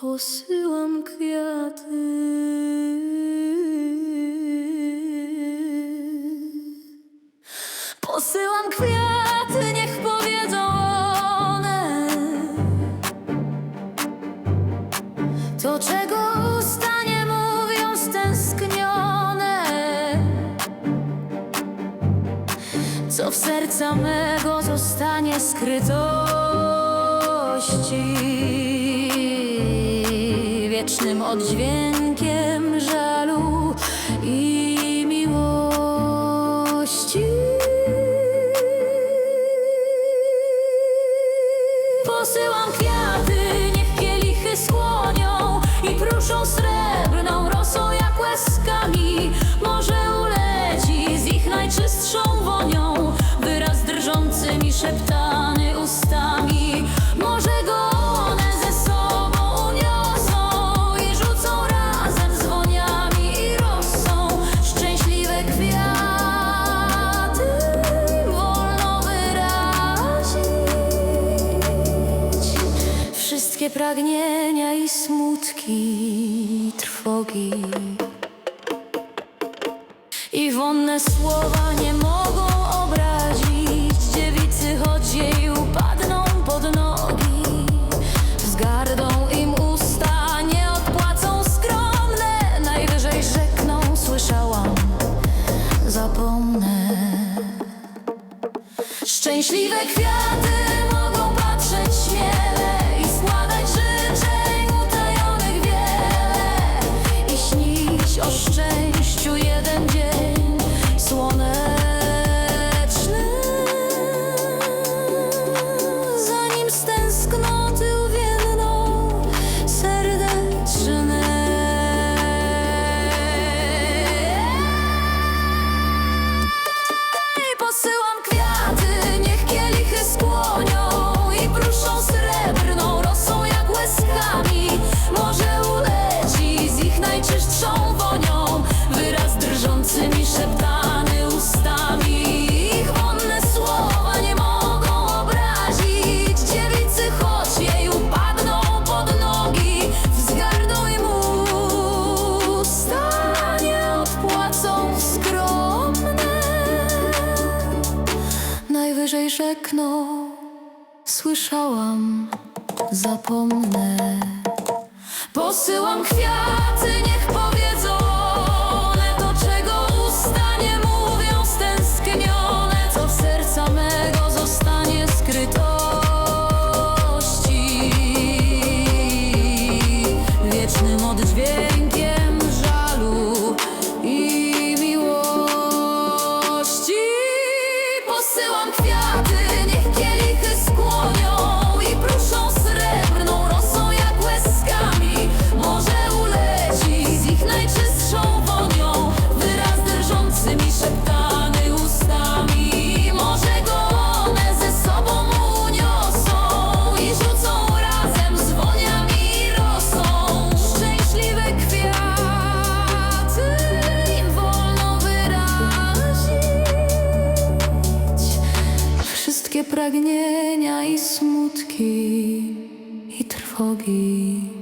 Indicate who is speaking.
Speaker 1: Posyłam kwiaty. Posyłam kwiaty, niech powiedzą one To czego usta nie mówią stęsknione Co w serca mego zostanie skrytości wiecznym oddźwiękiem żalu i miłości. Posyłam kwiaty, niech kielichy skłonią i proszą srebro. Pragnienia i smutki, trwogi. I wonne słowa nie mogą obrazić. Dziewicy, choć jej upadną pod nogi. Wzgardą im usta, nie odpłacą skromne. Najwyżej rzekną, słyszałam, zapomnę. Szczęśliwe kwiaty wyżej rzeknął Słyszałam, zapomnę. Posyłam kwiat pragnienia i smutki i trwogi.